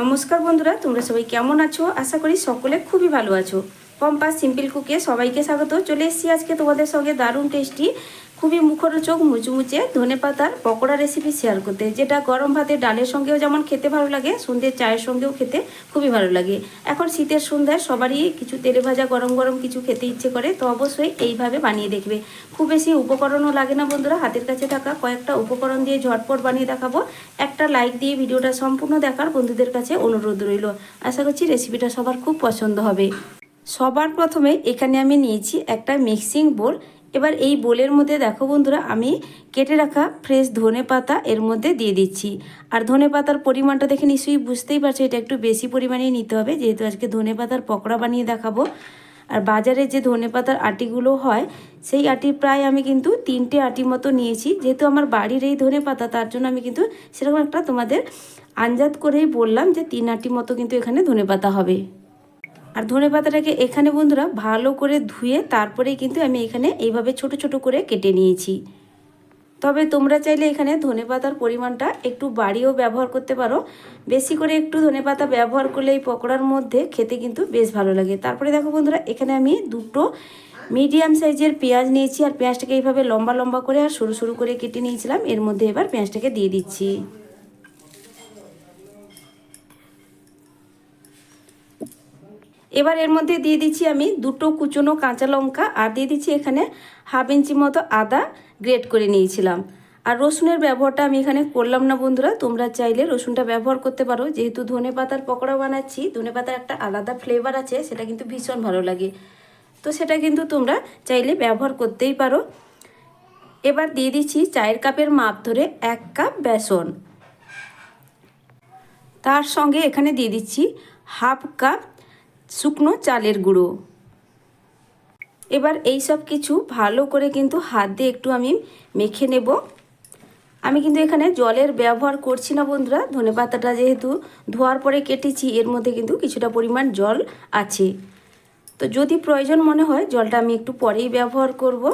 নমস্কার বন্ধুরা, তোমরা সবাই কেমন আছো? আশা করি সকলে খুবই ভালো আছো। পম্পা সিম্পল কুকে সবাইকে স্বাগত। চলে এসেছি আজকে তোমাদের সঙ্গে দারুণ টেস্টি খুবই মুখরোচক মুচমুচে ধনে পাতার পকোড়া রেসিপি শেয়ার করতে, যেটা গরম ভাতে ডালের সঙ্গেও যেমন খেতে ভালো লাগে, সন্ধ্যের চায়ের সঙ্গেও খেতে খুবই ভালো লাগে। এখন শীতের সন্ধ্যায় সবারই কিছু তেলে ভাজা, গরম গরম কিছু খেতে ইচ্ছে করে, তো অবশ্যই এইভাবে বানিয়ে দেখবে। খুব বেশি উপকরণও লাগে না বন্ধুরা, হাতের কাছে থাকা কয়েকটা উপকরণ দিয়ে ঝটপট বানিয়ে দেখাবো। একটা লাইক দিয়ে ভিডিওটা সম্পূর্ণ দেখার বন্ধুদের কাছে অনুরোধ রইল। আশা করছি রেসিপিটা সবার খুব পছন্দ হবে। সবার প্রথমে এখানে আমি নিয়েছি একটা মিক্সিং বোল এবার এই বোলের মধ্যে দেখো বন্ধুরা, আমি কেটে রাখা ফ্রেশ ধনে পাতা এর মধ্যে দিয়ে দিচ্ছি। আর ধনে পাতার পরিমাণটা দেখে নিশ্চয়ই বুঝতেই পারছ, এটা একটু বেশি পরিমাণেই নিতে হবে। যেহেতু আজকে ধনে পাতার পকোড়া বানিয়ে দেখাবো। আর বাজারে যে ধনে পাতার আটিগুলো হয়, সেই আটি প্রায় আমি কিন্তু তিনটে আটি মতো নিয়েছি। যেহেতু আমার বাড়ির এই ধনে পাতা, তার জন্য আমি কিন্তু সেরকম একটা তোমাদের আঞ্জাত করেই বললাম যে তিন আটি মতো কিন্তু এখানে ধনে পাতা হবে। আর ধনে পাতাটাকে এখানে বন্ধুরা ভালো করে ধুয়ে তারপরেই কিন্তু আমি এখানে এইভাবে ছোট ছোট করে কেটে নিয়েছি। তবে তোমরা চাইলে এখানে ধনে পাতার পরিমাণটা একটু বাড়িয়েও ব্যবহার করতে পারো। বেশি করে একটু ধনে পাতা ব্যবহার করলে এই পকোড়ার মধ্যে খেতে কিন্তু বেশ ভালো লাগে। তারপরে দেখো বন্ধুরা, এখানে আমি দুটো মিডিয়াম সাইজের পেঁয়াজ নিয়েছি। আর পেঁয়াজটাকে এইভাবে লম্বা লম্বা করে আর সরু সরু করে কেটে নিয়েছিলাম। এর মধ্যে এবার পেঁয়াজটাকে দিয়ে দিচ্ছি। এবার এর মধ্যে দিয়ে দিচ্ছি আমি দুটো কুচনো কাঁচা লঙ্কা আর দিয়ে দিচ্ছি এখানে হাফ ইঞ্চি মতো আদা গ্রেট করে নিয়েছিলাম। আর রসুনের ব্যবহারটা আমি এখানে করলাম না বন্ধুরা, তোমরা চাইলে রসুনটা ব্যবহার করতে পারো। যেহেতু ধনে পাতার পকোড়া বানাচ্ছি, ধনে পাতার একটা আলাদা ফ্লেভার আছে, সেটা কিন্তু ভীষণ ভালো লাগে। তো সেটা কিন্তু তোমরা চাইলে ব্যবহার করতেই পারো। এবার দিয়ে দিচ্ছি চায়ের কাপের মাপ ধরে এক কাপ বেসন। তার সঙ্গে এখানে দিয়ে দিচ্ছি হাফ কাপ শুকনো চালের গুঁড়ো। এবার এই সব কিছু ভালো করে কিন্তু হাত দিয়ে একটু আমি মেখে নেব। আমি কিন্তু এখানে জলের ব্যবহার করছি না বন্ধুরা, ধনে পাতাটা যেহেতু ধোয়ার পরে কেটেছি, এর মধ্যে কিন্তু কিছুটা পরিমাণ জল আছে। তো যদি প্রয়োজন মনে হয়, জলটা আমি একটু পরেই ব্যবহার করব।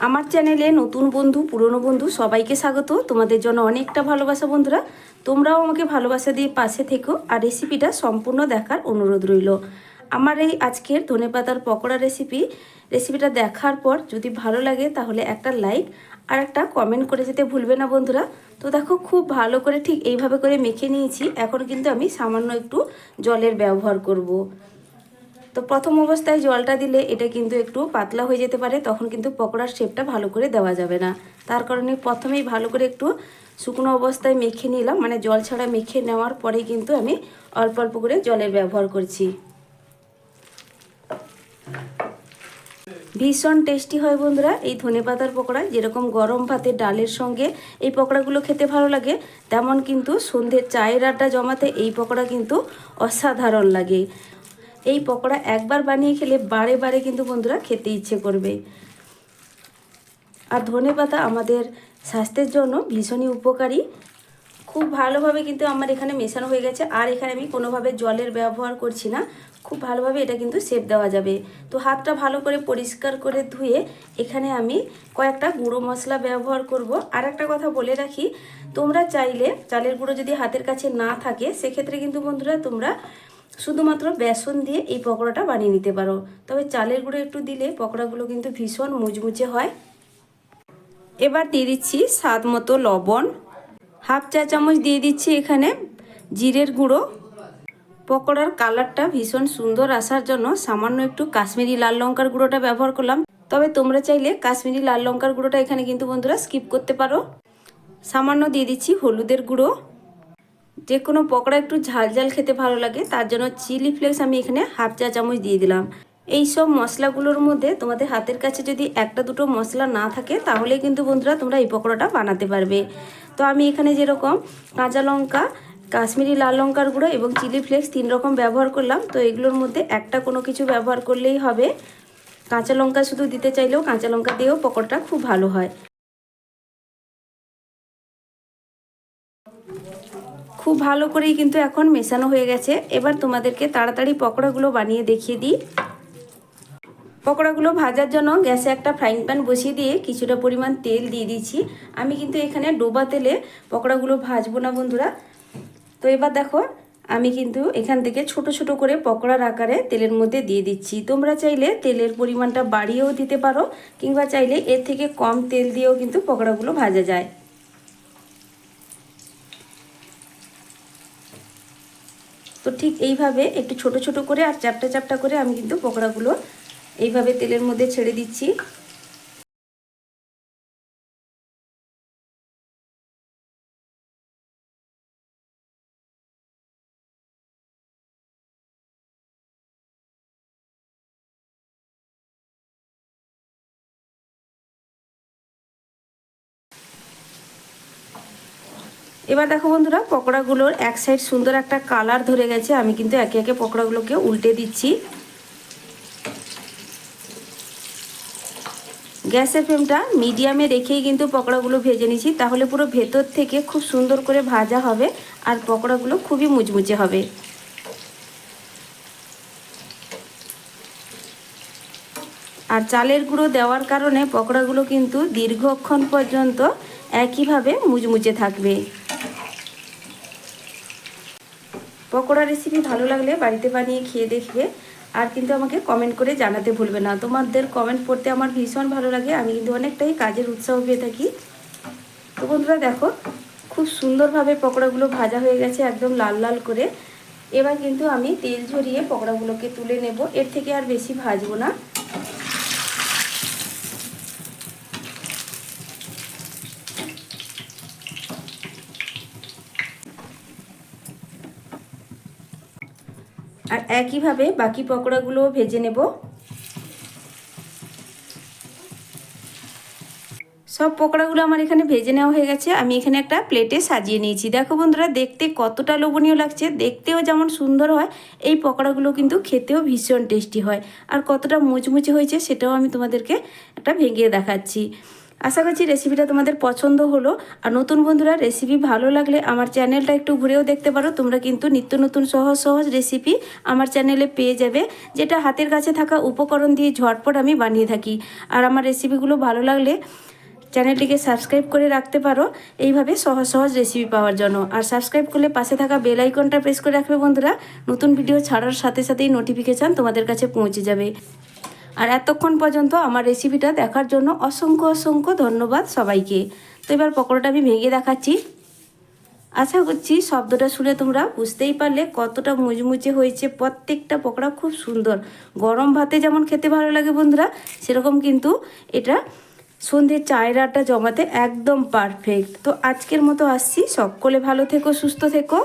আমার চ্যানেলে নতুন বন্ধু, পুরনো বন্ধু সবাইকে স্বাগত। তোমাদের জন্য অনেকটা ভালোবাসা বন্ধুরা। তোমরাও আমাকে ভালোবাসা দিয়ে পাশে থেকো আর রেসিপিটা সম্পূর্ণ দেখার অনুরোধ রইল। আমার এই আজকের ধনেপাতার পকোড়া রেসিপি রেসিপিটা দেখার পর যদি ভালো লাগে তাহলে একটা লাইক আর একটা কমেন্ট করে যেতে ভুলবে না বন্ধুরা। তো দেখো, খুব ভালো করে ঠিক এইভাবে করে মেখে নিয়েছি। এখন কিন্তু আমি সামান্য একটু জলের ব্যবহার করব। তো প্রথম অবস্থায় জলটা দিলে এটা কিন্তু একটু পাতলা হয়ে যেতে পারে, তখন কিন্তু পকোড়ার শেপটা ভালো করে দেওয়া যাবে না। তার কারণে প্রথমেই ভালো করে একটু শুকনো অবস্থায় মেখে নিলাম মানে জল ছাড়া মেখে নেওয়ার পরেই কিন্তু আমি অল্প অল্প করে জলের ব্যবহার করছি। ভীষণ টেস্টি হয় বন্ধুরা, এই ধনে পাতার পকোড়া। যেরকম গরম ভাতে ডালের সঙ্গে এই পকোড়াগুলো খেতে ভালো লাগে, তেমন কিন্তু সন্ধ্যের চায়ের আড্ডা জমাতে এই পকোড়া কিন্তু অসাধারণ লাগে। এই পকোড়া একবার বানিয়ে খেলে বারে বারে কিন্তু বন্ধুরা খেতে ইচ্ছে করবে। আর ধনে পাতা আমাদের স্বাস্থ্যের জন্য ভীষণই উপকারী। খুব ভালোভাবে কিন্তু আমার এখানে মেশানো হয়ে গেছে, আর এখানে আমি কোনোভাবে জলের ব্যবহার করছি না। খুব ভালোভাবে এটা কিন্তু সেপ দেওয়া যাবে। তো হাতটা ভালো করে পরিষ্কার করে ধুয়ে এখানে আমি কয়েকটা গুঁড়ো মশলা ব্যবহার করব। আর একটা কথা বলে রাখি, তোমরা চাইলে চালের গুঁড়ো যদি হাতের কাছে না থাকে, সেক্ষেত্রে কিন্তু বন্ধুরা তোমরা শুধুমাত্র বেসন দিয়ে এই পকোড়াটা বানিয়ে নিতে পারো। তবে চালের গুঁড়ো একটু দিলে পকোড়াগুলো কিন্তু ভীষণ মুচমুচে হয়। এবার দিয়ে দিচ্ছি স্বাদ মতো লবণ। হাফ চা চামচ দিয়ে দিচ্ছি এখানে জিরের গুঁড়ো। পকোড়ার কালারটা ভীষণ সুন্দর আসার জন্য সামান্য একটু কাশ্মীরি লাল লঙ্কার গুঁড়োটা ব্যবহার করলাম। তবে তোমরা চাইলে কাশ্মীরি লাল লঙ্কার গুঁড়োটা এখানে কিন্তু বন্ধুরা স্কিপ করতে পারো। সামান্য দিয়ে দিচ্ছি হলুদের গুঁড়ো। যে কোনো পকোড়া একটু ঝাল ঝাল খেতে ভালো লাগে, তার জন্য চিলি ফ্লেক্স আমি এখানে হাফ চা চামচ দিয়ে দিলাম। এই সব মশলাগুলোর মধ্যে তোমাদের হাতের কাছে যদি একটা দুটো মশলা না থাকে, তাহলে কিন্তু বন্ধুরা তোমরা এই পকোড়াটা বানাতে পারবে। তো আমি এখানে যেরকম কাঁচা লঙ্কা, কাশ্মীরি লাল লঙ্কার গুঁড়ো এবং চিলি ফ্লেক্স তিন রকম ব্যবহার করলাম, তো এগুলোর মধ্যে একটা কোনো কিছু ব্যবহার করলেই হবে। কাঁচা লঙ্কা শুধু দিতে চাইলেও কাঁচা লঙ্কা দিয়েও পকোড়াটা খুব ভালো হয়। খুব ভালো করেই কিন্তু এখন মেশানো হয়ে গেছে। এবার তোমাদেরকে তাড়াতাড়ি পকোড়াগুলো বানিয়ে দেখিয়ে দিই। পকোড়াগুলো ভাজার জন্য গ্যাসে একটা ফ্রাইং প্যান বসিয়ে দিয়ে কিছুটা পরিমাণ তেল দিয়ে দিচ্ছি আমি কিন্তু এখানে ডোবা তেলে পকোড়াগুলো ভাজবো না বন্ধুরা। তো এবার দেখো, আমি কিন্তু এখান থেকে ছোট ছোট করে পকোড়ার আকারে তেলের মধ্যে দিয়ে দিচ্ছি। তোমরা চাইলে তেলের পরিমাণটা বাড়িয়েও দিতে পারো, কিংবা চাইলে এর থেকে কম তেল দিয়েও কিন্তু পকোড়াগুলো ভাজা যায়। তো ঠিক এইভাবে একটু ছোট ছোট করে আর চ্যাপটা চ্যাপটা করে আমি কিন্তু পকোড়াগুলো এইভাবে তেলের মধ্যে ছেড়ে দিচ্ছি। এবার দেখো বন্ধুরা, পকোড়াগুলোর এক সাইড সুন্দর একটা কালার ধরে গেছে। আমি কিন্তু একে একে পকোড়াগুলোকে উল্টে দিচ্ছি। গ্যাসের ফ্লেমটা মিডিয়ামে রেখেই কিন্তু পকোড়াগুলো ভেজে নিচ্ছি। তাহলে পুরো ভেতর থেকে খুব সুন্দর করে ভাজা হবে আর পকোড়াগুলো খুবই মুচমুচে হবে। আর চালের গুঁড়ো দেওয়ার কারণে পকোড়াগুলো কিন্তু দীর্ঘক্ষণ পর্যন্ত একইভাবে মুচমুচে থাকবে। পকোড়া রেসিপি ভালো লাগলে বাড়িতে বানিয়ে খেয়ে দেখবে। আর কিন্তু আমাকে কমেন্ট করে জানাতে ভুলবে না। তোমাদের কমেন্ট পড়তে আমার ভীষণ ভালো লাগে। আমি কিন্তু অনেকটাই কাজের উৎসাহ পেয়ে থাকি। তো বন্ধুরা দেখো, খুব সুন্দরভাবে পকোড়াগুলো ভাজা হয়ে গেছে একদম লাল লাল করে। এবার কিন্তু আমি তেল ঝরিয়ে পকোড়াগুলোকে তুলে নেব। এর থেকে আর বেশি ভাজবো না। আর একইভাবে বাকি পকোড়াগুলোও ভেজে নেব। সব পকোড়াগুলো আমার এখানে ভেজে নেওয়া হয়ে গেছে। আমি এখানে একটা প্লেটে সাজিয়ে নিয়েছি। দেখো বন্ধুরা, দেখতে কতটা লোভনীয় লাগছে। দেখতেও যেমন সুন্দর হয়, এই পকোড়াগুলো কিন্তু খেতেও ভীষণ টেস্টি হয়। আর কতটা মুচমুচে হয়েছে সেটাও আমি তোমাদেরকে একটা ভেঙে দেখাচ্ছি। আশা করছি রেসিপিটা তোমাদের পছন্দ হলো। আর নতুন বন্ধুরা রেসিপি ভালো লাগলে আমার চ্যানেলটা একটু ঘুরেও দেখতে পারো। তোমরা কিন্তু নিত্য নতুন সহজ সহজ রেসিপি আমার চ্যানেলে পেয়ে যাবে, যেটা হাতের কাছে থাকা উপকরণ দিয়ে ঝটপট আমি বানিয়ে থাকি। আর আমার রেসিপিগুলো ভালো লাগলে চ্যানেলটিকে সাবস্ক্রাইব করে রাখতে পারো। এইভাবে সহজ সহজ রেসিপি পাওয়ার জন্য। আর সাবস্ক্রাইব করলে পাশে থাকা বেল আইকনটা প্রেস করে রাখবে বন্ধুরা। নতুন ভিডিও ছাড়ার সাথে সাথেই নোটিফিকেশান তোমাদের কাছে পৌঁছে যাবে। আর এতক্ষণ পর্যন্ত আমার রেসিপিটা দেখার জন্য অসংখ্য অসংখ্য ধন্যবাদ সবাইকে। তো এবার পকোড়াটা আমি ভেঙে দেখাচ্ছি। আশা করছি শব্দটা শুনে তোমরা বুঝতেই পারলে কতটা মুচমুচে হয়েছে। প্রত্যেকটা পকোড়া খুব সুন্দর। গরম ভাতে যেমন খেতে ভালো লাগে বন্ধুরা, সেরকম কিন্তু এটা সন্ধ্যের চায়রাটা জমাতে একদম পারফেক্ট তো আজকের মতো আসছি। সকলে ভালো থেকো, সুস্থ থেকো।